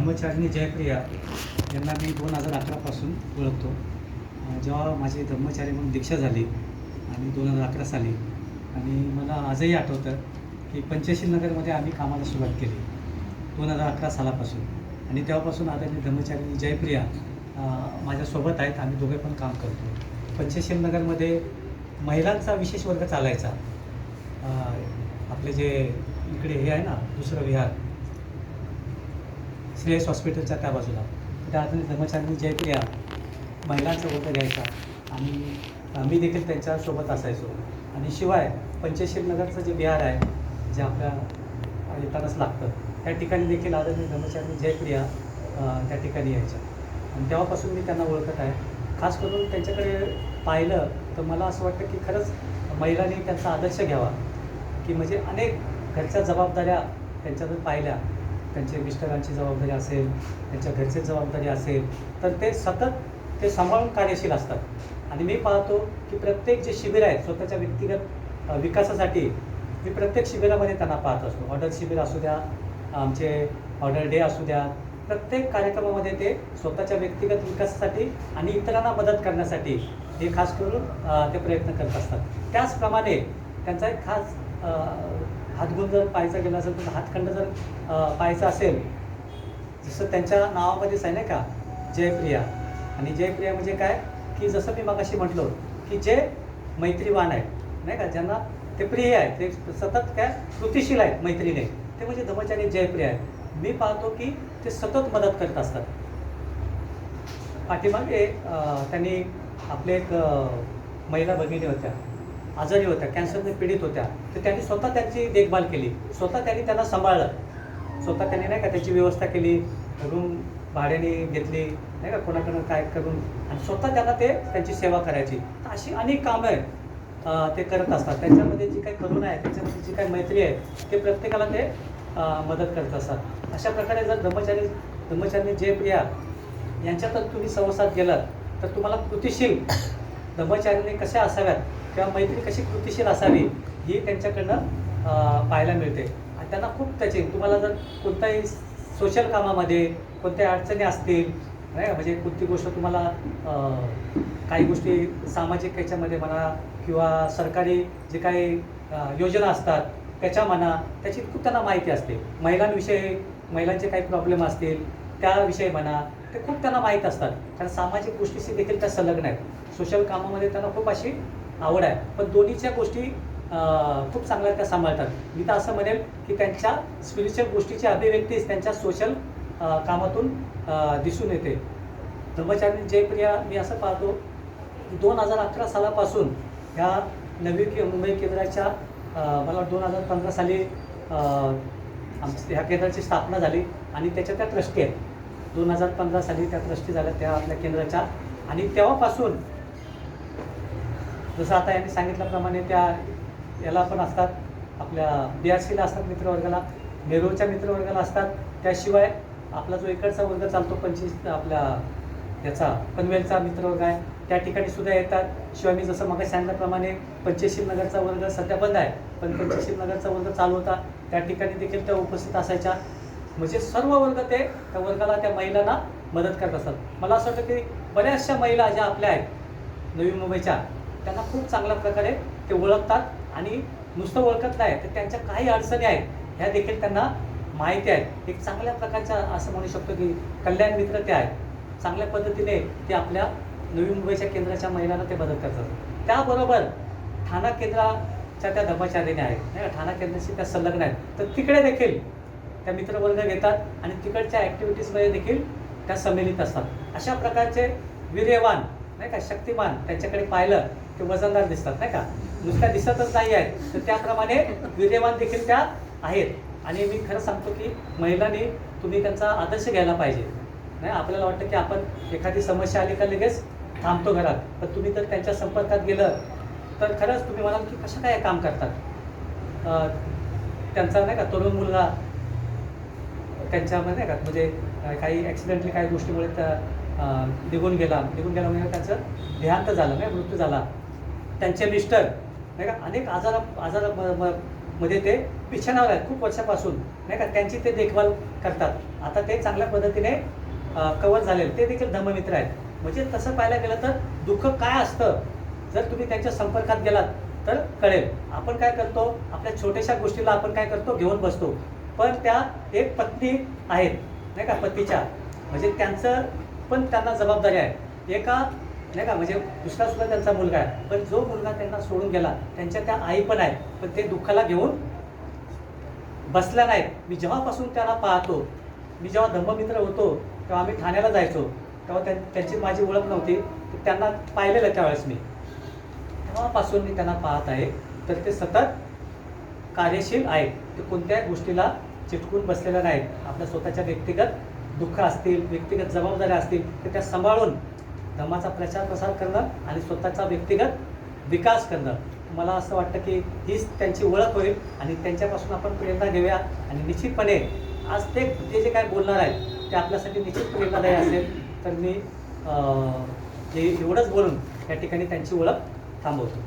धम्मचारिणी जयप्रिया यांना मी दोन हजार अकरापासून ओळखतो. जेव्हा माझी धम्मचारी म्हणून दीक्षा झाली आणि दोन हजार अकरा साली. आणि मला आजही आठवतं की पंचशील नगरमध्ये आम्ही कामाला सुरुवात केली दोन हजार अकरा सालापासून. आणि तेव्हापासून आदरणीय धम्मचारिणी जयप्रिया माझ्यासोबत आहेत. आम्ही दोघे पण काम करतो. पंचशील नगरमध्ये महिलांचा विशेष वर्ग चालायचा. आपले जे इकडे हे आहे ना दुसरं विहार श्रेयस हॉस्पिटलच्या त्या बाजूला. त्या अजून धर्मचारिणी जयप्रिया महिलांचा वर्ग घ्यायचा. आणि मी देखील त्यांच्यासोबत असायचो. आणि शिवाय पंचशीर नगरचं जे विहार आहे जे आपल्या येतानाच लागतं त्या ठिकाणी देखील आदरणीय धर्मचारिणी जयप्रिया त्या ठिकाणी यायच्या. आणि तेव्हापासून मी त्यांना ओळखत आहे. खास करून त्यांच्याकडे पाहिलं तर मला असं वाटतं की खरंच महिलांनी त्यांचा आदर्श घ्यावा. की म्हणजे अनेक घरच्या जबाबदाऱ्या त्यांच्या जर पाहिल्या. त्यांचे मिस्टरांची जबाबदारी असेल त्यांच्या घरची जबाबदारी असेल तर ते सतत ते सांभाळून कार्यशील असतात. आणि मी पाहतो की प्रत्येक जे शिबिर आहेत स्वतःच्या व्यक्तिगत विकासासाठी मी प्रत्येक शिबिरामध्ये त्यांना पाहत असतो. ऑर्डर शिबिर असू द्या आमचे ऑर्डर डे असू द्या प्रत्येक कार्यक्रमामध्ये ते स्वतःच्या व्यक्तिगत विकासासाठी आणि इतरांना मदत करण्यासाठी हे खास करून ते प्रयत्न करत असतात. त्याचप्रमाणे त्यांचा एक खास हातगुण जर पाहायचा गेला असेल तर हातखंड जर पाहायचा असेल जसं त्यांच्या नावामध्येच आहे नाही का जयप्रिया. आणि जयप्रिया म्हणजे काय? की जसं मी मगाशी म्हटलो की जे मैत्रीवान आहेत नाही का ज्यांना ते प्रिय आहेत ते सतत काय कृतिशील आहेत मैत्रीने ते म्हणजे धमचारी जयप्रिया आहेत. मी पाहतो की ते सतत मदत करत असतात. पाठीमागे त्यांनी आपले एक महिला भगिनी होत्या. आजारी होत्या कॅन्सरने पीडित होत्या तर त्यांनी स्वतः त्यांची देखभाल केली. स्वतः त्यांनी त्यांना सांभाळलं. स्वतः त्यांनी नाही का त्याची व्यवस्था केली रूम भाड्याने घेतली नाही का कोणाकडून काय करून. आणि स्वतः त्यांना ते त्यांची सेवा करायची. तर अशी अनेक कामं आहेत ते करत असतात. त्यांच्यामध्ये जी काही करुणा आहे त्यांच्यामध्ये जी काही मैत्री आहे ते प्रत्येकाला ते मदत करत असतात. अशा प्रकारे जर ब्रह्मचारी ब्रह्मचारी जयप्रिया यांच्यातच तुम्ही संवासात गेलात तर तुम्हाला कृतिशील ब्रह्मचारीने कशा असाव्यात? किंवा मैत्री कशी कृतिशील असावी ही त्यांच्याकडनं पाहायला मिळते. आणि त्यांना खूप त्याचे तुम्हाला जर कोणत्याही सोशल कामामध्ये कोणत्या अडचणी असतील नाही म्हणजे कोणती गोष्ट तुम्हाला काही गोष्टी सामाजिक याच्यामध्ये म्हणा किंवा सरकारी जे काही योजना असतात त्याच्या म्हणा त्याची खूप त्यांना माहिती असते. महिलांविषयी महिलांचे काही प्रॉब्लेम असतील त्याविषयी म्हणा ते खूप त्यांना माहीत असतात. कारण सामाजिक गोष्टीशी देखील त्या संलग्न आहेत. सोशल कामामध्ये त्यांना खूप अशी आवड आहे. पण दोन्हीच्या गोष्टी खूप चांगल्या त्या सांभाळतात. मी तर असं म्हणेल की त्यांच्या स्पिरिच्युअल गोष्टीची अभिव्यक्तीच त्यांच्या सोशल कामातून दिसून येते. ब्रह्मचारी जयप्रिया मी असं पाहतो की दोन हजार अकरा सालापासून ह्या नवी के मुंबई केंद्राच्या मला दोन हजार पंधरा साली ह्या केंद्राची स्थापना झाली आणि त्याच्या त्या ट्रस्टी आहेत. दोन हजार पंधरा साली त्या ट्रस्टी झाल्या त्या आपल्या केंद्राच्या. आणि तेव्हापासून जसं आता यांनी सांगितल्याप्रमाणे त्या याला पण असतात आपल्या बी आर सीला असतात मित्रवर्गाला नेरूळच्या मित्रवर्गाला असतात. त्याशिवाय आपला जो इकडचा वर्ग चालतो पंचवीस आपल्या याचा पनवेलचा मित्रवर्ग आहे त्या ठिकाणी सुद्धा येतात. शिवाय मी जसं मग सांगितल्याप्रमाणे पंचशील नगरचा वर्ग सध्या बंद आहे पण पंचशील नगरचा वर्ग चालू होता. त्या ठिकाणी देखील त्या उपस्थित असायच्या. म्हणजे सर्व वर्ग ते त्या वर्गाला त्या महिलांना मदत करत असतात. मला असं वाटतं की बऱ्याचशा महिला ज्या आपल्या आहेत नवी मुंबईच्या त्यांना खूप चांगल्या प्रकारे ते ओळखतात आणि नुसतं ओळखत नाही तर त्यांच्या काही अडचणी आहेत ह्या देखील त्यांना माहिती आहेत. एक चांगल्या प्रकारच्या असं म्हणू शकतो की कल्याण मित्र ते आहेत. चांगल्या पद्धतीने ते आपल्या नवी मुंबईच्या केंद्राच्या महिलांना ते मदत करतात. त्याबरोबर ठाणा केंद्राच्या त्या धर्मचारीने आहेत. नाही का? ठाणा केंद्राशी त्या संलग्न आहेत. तर तिकडे देखील त्या मित्रवर्ग घेतात आणि तिकडच्या ॲक्टिव्हिटीजमध्ये देखील त्या संमेलित असतात. अशा प्रकारचे वीर्यवान नाही का? शक्तिमान त्यांच्याकडे पाहिलं ते वजनदार दिसतात नाही का? नुसत्या दिसतच नाही आहेत. तर त्याप्रमाणे वीर्यवान देखील त्या आहेत. आणि मी खरं सांगतो की महिलांनी तुम्ही त्यांचा आदर्श घ्यायला पाहिजे. नाही आपल्याला वाटतं की आपण एखादी समस्या आली का लगेच थांबतो घरात. पण तुम्ही जर त्यांच्या संपर्कात गेलं तर खरंच तुम्ही म्हणाल की कसं काय काम करतात? त्यांचा नाही का तरुण मुलगा त्यांच्यामध्ये नाही का म्हणजे काही ॲक्सिडेंटली काही गोष्टीमुळे त्या निघून गेला. निघून गेला म्हणजे त्यांचं देहांत झालं नाही मृत्यू झाला. त्यांचे मिस्टर नाही का अनेक आजारा आजारा म- म- मध्ये ते बिछाणावर आहेत खूप वर्षापासून. नाही का त्यांची ते देखभाल करतात. आता ते चांगल्या पद्धतीने कवर झालेले. ते देखील धम्ममित्र आहेत. म्हणजे तसं पाहायला गेलं तर दुःख काय असतं? जर तुम्ही त्यांच्या संपर्कात गेलात तर कळेल. आपण काय करतो? आपल्या छोट्याशा गोष्टीला आपण काय करतो? घेऊन बसतो. पण त्या एक पत्नी आहेत. नाही का पतीच्या. म्हणजे त्यांचं पण त्यांना जबाबदारी आहे. एका नाही का म्हणजे दुसरा सुद्धा त्यांचा मुलगा आहे. पण जो मुलगा त्यांना सोडून गेला त्यांच्या त्या आई पण आहेत. पण ते दुःखाला घेऊन बसल्या नाहीत. मी जेव्हापासून त्यांना पाहतो मी जेव्हा धम्ममित्र होतो तेव्हा आम्ही ठाण्याला जायचो तेव्हा त्या त्यांची माझी ओळख नव्हती. त्यांना पाहिलेलं त्यावेळेस मी. तेव्हापासून मी त्यांना पाहत आहे. तर ते सतत कार्यशील आहेत. ते कोणत्याही गोष्टीला चिटकून बसलेलं नाहीत. आपल्या स्वतःच्या व्यक्तिगत दुःख असतील व्यक्तिगत जबाबदाऱ्या असतील तर त्या सांभाळून धर्माचा प्रचार प्रसार करणं आणि स्वतःचा व्यक्तिगत विकास करणं. मला असं वाटतं की हीच त्यांची ओळख होईल आणि त्यांच्यापासून आपण प्रेरणा घेऊया आणि निश्चितपणे आज ते जे जे काय बोलणार आहेत ते आपल्यासाठी निश्चित प्रेरणादायी असेल. तर मी हे एवढंच बोलून या ठिकाणी त्यांची ओळख थांबवतो.